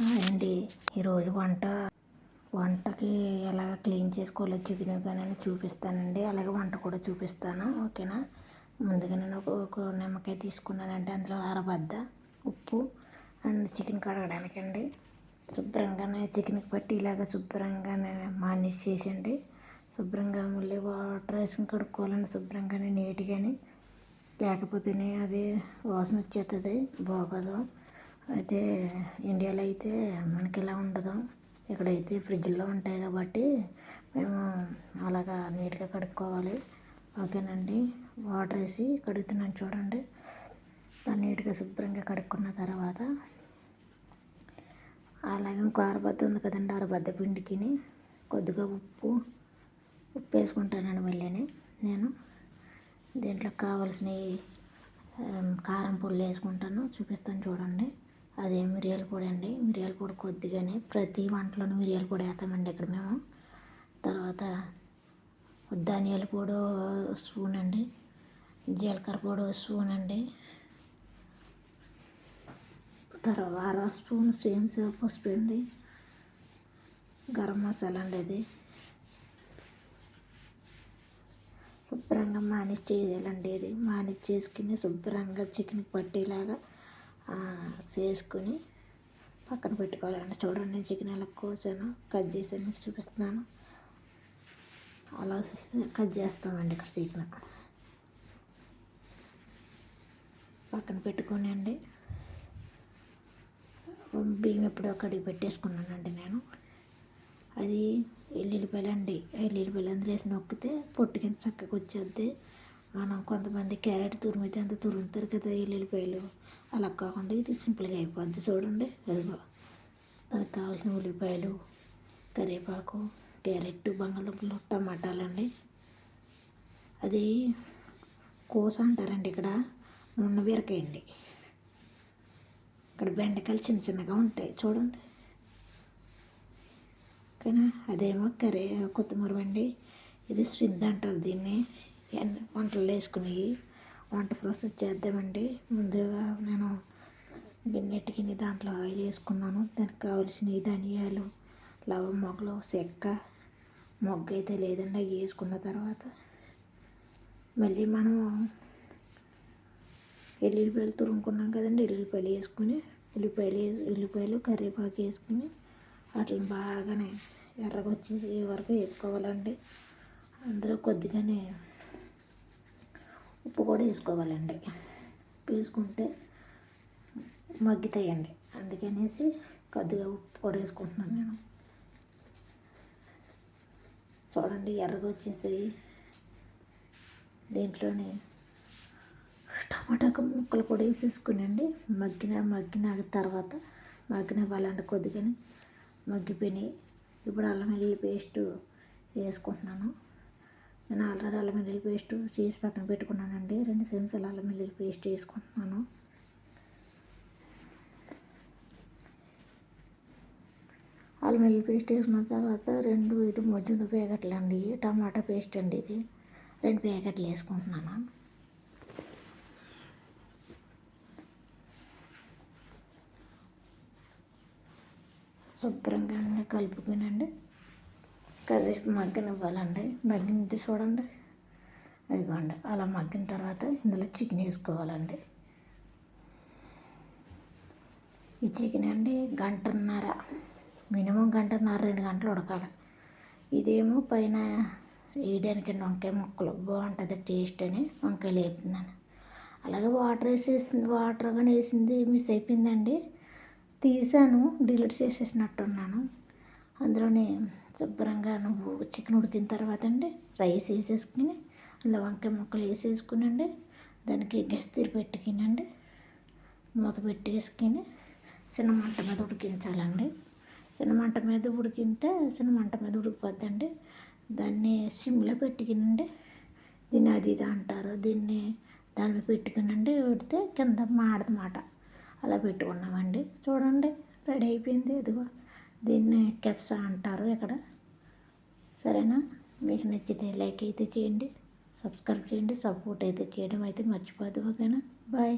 అండి. ఈరోజు వంట వంటకి ఎలా క్లీన్ చేసుకోవాలో చికెన్ కానీ చూపిస్తానండి. అలాగే వంట కూడా చూపిస్తాను ఓకేనా? ముందుగా నేను ఒక నిమ్మకాయ తీసుకున్నానంటే అందులో అరబద్ద ఉప్పు అండ్ చికెన్ కడగడానికి అండి శుభ్రంగానే చికెన్కి పట్టి ఇలాగ నేను మానిష్ చేసండి శుభ్రంగా మళ్ళీ వాటర్ వేసుకుని కడుక్కోవాలని శుభ్రంగానే నీట్గాని. లేకపోతేనే అది వాసన వచ్చేస్తుంది బాగోదు. అయితే ఇండియాలో అయితే మనకి ఇలా ఉండదు ఇక్కడైతే ఫ్రిడ్జ్లో ఉంటాయి కాబట్టి మేము అలాగా నీట్గా కడుక్కోవాలి. ఓకేనండి? వాటర్ వేసి కడుగుతున్నాను చూడండి. నీట్గా శుభ్రంగా కడుక్కున్న తర్వాత అలాగే ఇంకో అరబద్ద ఉంది కదండి అరబద్ద పిండికిని కొద్దిగా ఉప్పు ఉప్పు వేసుకుంటానండి మళ్ళీ నేను. దీంట్లో కావాల్సినవి కారం పొళ్ళు వేసుకుంటాను. చూపిస్తాను చూడండి. అదే మిరియాల పొడి అండి. మిరియాల పొడి కొద్దిగానే ప్రతి వంటలోనూ మిరియాల పొడి వేస్తామండి ఇక్కడ మేము. తర్వాత ధనియాల పొడి స్పూన్ అండి. జీలకర్ర పొడి స్పూన్ అండి. తర్వాత స్పూన్ సేమ్ పసుపు అండి. గరం మసాలా అండి అది. శుభ్రంగా మానిష్ చేయాలండి ఇది మానిష్ చేసుకుని శుభ్రంగా చికెన్ పట్టేలాగా చేసుకుని పక్కన పెట్టుకోవాలండి. చూడండి నేను చికెన్ ఎలా కోసాను కట్ చేసాను చూపిస్తున్నాను. అలా కట్ చేస్తామండి ఇక్కడ చికెన్ పక్కన పెట్టుకొని అండి బియ్యం ఎప్పుడో కడిగి పెట్టేసుకున్నానండి నేను. అది ఎల్లుల్లిపాయలు అండి ఎల్లుల్లిపాయలు అందులో వేసి నొక్కితే పొట్టు కింద చక్కగా వచ్చేద్ది. మనం కొంతమంది క్యారెట్ తురిమితే అంత తురుముతారు కదా ఎల్లుల్లిపాయలు అలా కాకుండా ఇది సింపుల్గా అయిపోద్ది. చూడండి అదిగో. దానికి కావాల్సిన ఉల్లిపాయలు కరివేపాకు క్యారెట్ బంగాళదుంపలు టమాటాలు అండి అది కోస అంటారండి ఇక్కడ. మున్న అండి ఇక్కడ బెండకాయలు చిన్న చిన్నగా ఉంటాయి. చూడండి. ఓకేనా అదేమో కర్రీ కొత్తిమీర అండి. ఇది స్వింద్ అంటారు దీన్ని. వంటలు వేసుకుని వంట ప్రాసెస్ చేద్దామండి. ముందుగా నేను గిన్నెటికి దాంట్లో ఆయిల్ వేసుకున్నాను. దానికి కావాల్సిన ధనియాలు లవ మొగ్గలు చెక్క మొగ్గ అయితే లేదండి అవి వేసుకున్న తర్వాత మళ్ళీ మనం ఎల్లుల్లిపాయలు తురుముకున్నాం కదండి ఎల్లుల్లిపాయలు వేసుకుని ఉల్లిపాయలు వేసి ఉల్లిపాయలు కరివేపాకు వేసుకుని వాటిని బాగానే ఎర్రగా వరకు వేసుకోవాలండి అందులో కొద్దిగానే ఉప్పు కూడా వేసుకోవాలండి. వేసుకుంటే మగ్గుతాయండి. అందుకనేసి కొద్దిగా ఉప్పు కూడా వేసుకుంటున్నాను నేను. చూడండి ఎర్రగా వచ్చేసాయి. దీంట్లోనే టమాటా ముక్కలు కూడా వేసేసుకునండి. మగ్గిన మగ్గిన తర్వాత మగ్గిన వాళ్ళంటే కొద్దిగానే మగ్గిపోయినాయి. ఇప్పుడు అల్లం వెల్లుల్లి పేస్ట్ వేసుకుంటున్నాను. నేను ఆల్రెడీ అల్లం వెల్లుల్లి పేస్ట్ చేసి పక్కన పెట్టుకున్నానండి. రెండు చెంచాలు అల్లం వెల్లుల్లి పేస్ట్ వేసుకుంటున్నాను. అల్లం వెల్లుల్లి పేస్ట్ వేసుకున్న తర్వాత రెండు ఇది మొజ్జుండు ప్యాకెట్లు అండి టమాటా పేస్ట్ అండి ఇది. రెండు ప్యాకెట్లు వేసుకుంటున్నాను. శుభ్రంగా కలుపుకునండి. కాసేపు మగ్గనివ్వాలండి. మగ్గింది చూడండి. అదిగోండి అలా మగ్గిన తర్వాత ఇందులో చికెన్ వేసుకోవాలండి. ఈ చికెన్ అండి గంటన్నర మినిమం గంటన్నర రెండు గంటలు ఉడకాలి. ఇదేమో పైన వేయడానికి వంకాయ ముక్కలు. బాగుంటుంది టేస్ట్ అని వంకాయలు వేపుతున్నాను అలాగే వాటర్ వేసేసింది వాటర్ కానీ వేసింది మిస్ అయిపోయిందండి. తీసాను డిలీట్ చేసేసినట్టున్నాను. అందులోనే శుభ్రంగా నువ్వు చికెన్ ఉడికిన తర్వాత అండి రైస్ వేసేసుకుని అలా వంకాయ ముక్కలు వేసేసుకునండి దానికి గస్తీరు పెట్టుకునండి మూత పెట్టేసుకుని చిన్న మంట మీద ఉడికించాలండి. చిన్న మంట మీద ఉడికితే చిన్న మంట మీద ఉడికిపోద్దండి. దాన్ని సిమ్లో పెట్టుకునండి దీన్ని అది ఇది అంటారు దీన్ని దాన్ని పెట్టుకునండి ఉడితే కింద మాడదన్నమాట అలా పెట్టుకున్నామండి. చూడండి రెడీ అయిపోయింది ఇదిగో. దీన్ని కెప్సా అంటారు ఇక్కడ. సరేనా? మీకు నచ్చితే లైక్ అయితే చేయండి సబ్స్క్రైబ్ చేయండి సపోర్ట్ అయితే చేయడం అయితే మర్చిపోదు ఓకేనా? బాయ్.